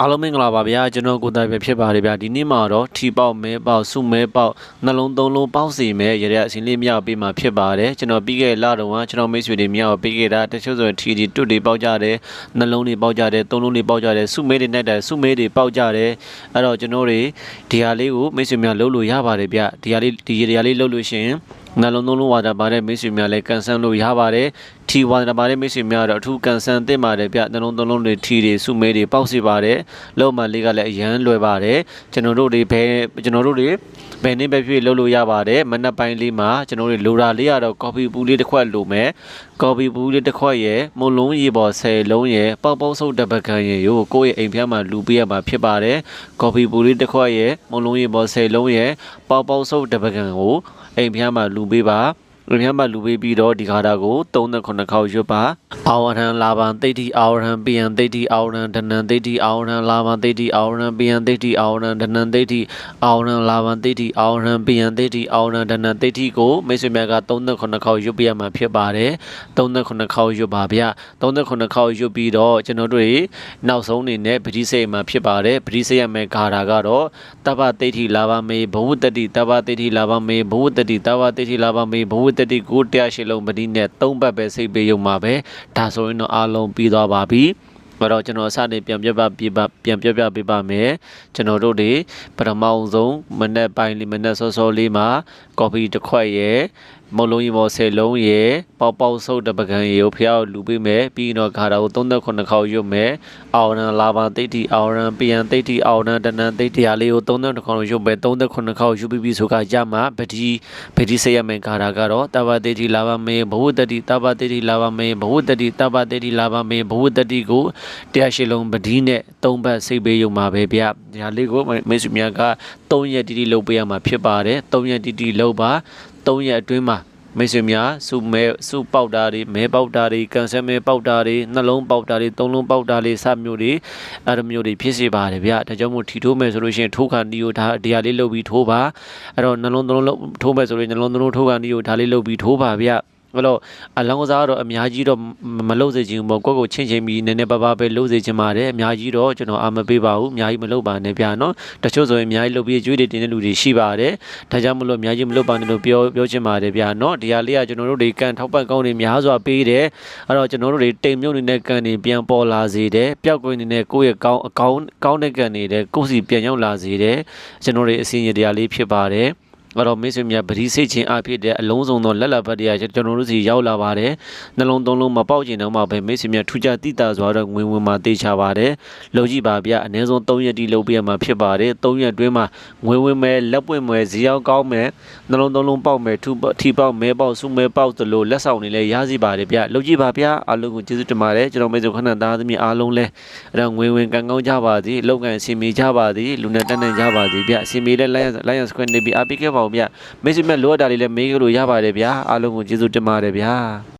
အားလုံးမင်္ဂလာပါဗျာကျွန်တော်ကိုသားပဲဖြစ်ပါတယ်ဗျာဒီနေ့မှာတော့ထီပေါက်မဲပေါက်စုမဲပေါက်နှလုံးသုံးလုံးပေါက်စီမဲရတဲ့အစင်းလေးမြောက်ပေးမှာဖြစ်ပါတယ်ကျွန်တော်ပြီးခဲ့တဲ့လတုန်းကကျွန်တော်မိတ်ဆွေတွေမြောက်ပေးခဲ့တာတချို့ဆိုရင်ထီဒီတွတ်တွေပေါက်ကြတယ်နှလုံးတွေပေါက်ကြတယ်သုံးလုံးတွေပေါက်ကြတယ်စုမဲတွေနဲ့တယ်စုမဲတွေပေါက်ကြတယ်အဲ့တော့ကျွန်တော်တွေဒီဟာလေးကိုမိတ်ဆွေများလုပ်လို့ရပါတယ်ဗျဒီဟာလေးဒီဒီဟာလေးလုပ်လို့ရှိရင် နှလုံးသုံးလုံးဝါတာပါတဲ့မိတ်ဆွေများလည်းကန်ဆန်းလို့ရပါတယ်ထီဝါတာပါတဲ့မိတ်ဆွေများတော့အထူးကန်ဆန်းတင်ပါတယ်ဗျနှလုံးသုံးလုံးတွေထီတွေစုမဲတွေပေါက်စီပါတယ်လောက်မှလေးကလည်းအရန်လွယ်ပါတယ်ကျွန်တော်တို့တွေဘယ်ကျွန်တော်တို့တွေဘယ်နေ့ပဲဖြစ်လုပ်လို့ရပါတယ်မနက်ပိုင်းလေးမှာကျွန်တော်တို့လိုတာလေးကတော့ copy ပူလေးတစ်ခွက်လိုမယ် copy ပူလေးတစ်ခွက်ရယ်မုံလုံးရေပေါ်10လုံးရယ်ပေါက်ပေါက်ဆုပ်တပကံရယ်ကိုကိုယ့်ရဲ့အိမ်ဖျားမှာလူပေးရမှာဖြစ်ပါတယ် copy ပူလေးတစ်ခွက်ရယ်မုံလုံးရေပေါ်10လုံးရယ်ပေါက်ပေါက်ဆုပ်တပကံကိုအိမ်ဖျားမှာလူပေးပါ လူများမှလူပေးပြီးတော့ဒီခါတာကို39ခေါက်ရွတ်ပါအာဝရံလာဘံတိတ်တိအာဝရံပိယံတိတ်တိအာဝရံဒနံတိတ်တိအာဝရံလာဘံတိတ်တိအာဝရံပိယံတိတ်တိအာဝရံဒနံတိတ်တိအာဝရံလာဘံတိတ်တိအာဝရံပိယံတိတ်တိအာဝရံဒနံတိတ်တိကိုမိတ်ဆွေများက39ခေါက်ရွတ်ပြရမှာဖြစ်ပါတယ်39ခေါက်ရွတ်ပါဗျ39ခေါက်ရွတ်ပြီးတော့ကျွန်တော်တို့နောက်ဆုံးအနေနဲ့ပတိစိတ်မှာဖြစ်ပါတယ်ပတိစိတ်ရမယ်ဂါရာကတော့တပ္ပတိတ်တိလာဘမေဘဝတ္တိတပ္ပတိတ်တိလာဘမေဘဝတ္တိတပ္ပတိတ်တိလာဘမေဘဝတ္တိကိုတရားရှိလုံးပတိနဲ့သုံးပတ်ပဲစိတ်ပေးရုံမှာပဲဒါဆိုရင်တော့အားလုံးပြီးသွားပါပြီအဲ့တော့ကျွန်တော်စတင်ပြန်ပြပပြပပြန်ပြပြပေးပါမယ်ကျွန်တော်တို့တွေပထမအောင်ဆုံးမနေ့ပိုင်းလေးမနေ့စောစောလေးမှာကော်ဖီတစ်ခွက်ရယ် မုံလုံးရီမော်ဆယ်လုံးရယ်ပေါက်ပေါက်ဆုပ်တပကံရယ်ကိုဖျောက်လူပေးမယ်ပြီးတော့ခါတာကို39ခေါက်ရွတ်မယ်အောင်ရန်လာပါတိတ်တီအောင်ရန်ပြန်တိတ်တီအောင်ရန်တနန်တိတ်တီဟာလေးကို39ခေါက်ရွတ်မယ်39ခေါက်ရွတ်ပြီးပြီဆိုကရမှာဗတိဗတိစေရမယ်ခါတာကတော့တပတိတ်တီလာပါမေဘဝတတိတပတိတ်တီလာပါမေဘဝတတိတပတိတ်တီလာပါမေဘဝတတိကိုတရားရှိလုံးဗတိနဲ့သုံးဘတ်စိတ်ပေးရုံမှာပဲဗျဒီဟာလေးကိုမိတ်ဆွေများက3ရက်တီတီလုပ်ပေးရမှာဖြစ်ပါတယ်3ရက်တီတီလုပ်ပါ 3ရက်အတွင်းမှာမိတ်ဆွေများစုမဲစုပေါက်တာတွေမဲပေါက်တာတွေကန်ဆယ်မဲပေါက်တာတွေနှလုံးပေါက်တာတွေသုံးလုံးပေါက်တာတွေစမျိုးတွေအဲ့လိုမျိုးတွေဖြစ်စေပါတယ်ဗျဒါကြောင့်မို့ထီထိုးမယ်ဆိုလို့ရှိရင်ထိုးခါနီကိုဒါဒီဟာလေးလုပ်ပြီးထိုးပါအဲ့တော့နှလုံးသုံးလုံးထိုးမယ်ဆိုရင်နှလုံးသုံးလုံးထိုးခါနီကိုဒါလေးလုပ်ပြီးထိုးပါဗျ အဲ့တော့အလောင်းကစားတော့အများကြီးတော့မလုပ်စေချင်ဘူးပေါ့ကိုယ့်ကိုချင်းချင်းပြီးနည်းနည်းပါးပါးပဲလုပ်စေချင်ပါတယ်အများကြီးတော့ကျွန်တော်အာမပေးပါဘူးအများကြီးမလုပ်ပါနဲ့ဗျာနော်တချို့ဆိုရင်အများကြီးလုပ်ပြီးကျွေးတွေတင်တဲ့လူတွေရှိပါတယ်ဒါကြောင့်မလို့အများကြီးမလုပ်ပါနဲ့လို့ပြောပြောချင်ပါတယ်ဗျာနော်ဒီဟာလေးကကျွန်တော်တို့တွေကန်ထောက်ပတ်ကောင်းတွေများစွာပေးတယ်အဲ့တော့ကျွန်တော်တို့တွေတိမ်မြုပ်နေတဲ့ကန်တွေပြန်ပေါ်လာစေတယ်ပျောက်ကွင်းနေတဲ့ကိုယ့်ရဲ့ကောင်းအကောင်းကောင်းတဲ့ကန်တွေလည်းကိုယ့်စီပြန်ရောက်လာစေတယ်ကျွန်တော်တို့အစီအစဉ်တရားလေးဖြစ်ပါတယ် အဲ့တော့မိတ်ဆွေများပရိစိတ်ချင်းအဖြစ်တဲ့အလုံးစုံသောလက်လက်ဖတ်တရားကျွန်တော်တို့စီရောက်လာပါတယ်နှလုံးသုံးလုံးမပေါက်ကျင်တော့မှပဲမိတ်ဆွေများထူးခြားတိတာစွာတော့ငွေဝင်မှာတေချပါတယ်လုံကြည့်ပါဗျအနည်းဆုံး3ရက်တိလုပ်ပြရမှာဖြစ်ပါတယ်3ရက်အတွင်းမှာငွေဝင်မယ်လက်ပွင့်မယ်ဇီရောက်ကောင်းမယ်နှလုံးသုံးလုံးပေါက်မယ်ထူထီပေါက်မဲပေါက်စုမဲပေါက်သလိုလက်ဆောင်တွေလည်းရစီပါတယ်ဗျလုံကြည့်ပါဗျအားလုံးကိုကျေးဇူးတင်ပါတယ်ကျွန်တော်မိတ်ဆွေခဏသားသမီးအားလုံးလည်းအဲ့တော့ငွေဝင်ကံကောင်းကြပါသည်လောက်ကန်အစီမီကြပါသည်လူနဲ့တက်နေကြပါသည်ဗျအစီမီလည်း Lion Lion Square နေပြီးအားပေးခဲ့ပါဦးဗျမိတ်ဆွေမြတ်လိုအပ်တာလေးလည်းမေးကြလို့ရပါတယ်ဗျာအားလုံးကိုကျေးဇူးတင်ပါတယ်ဗျာ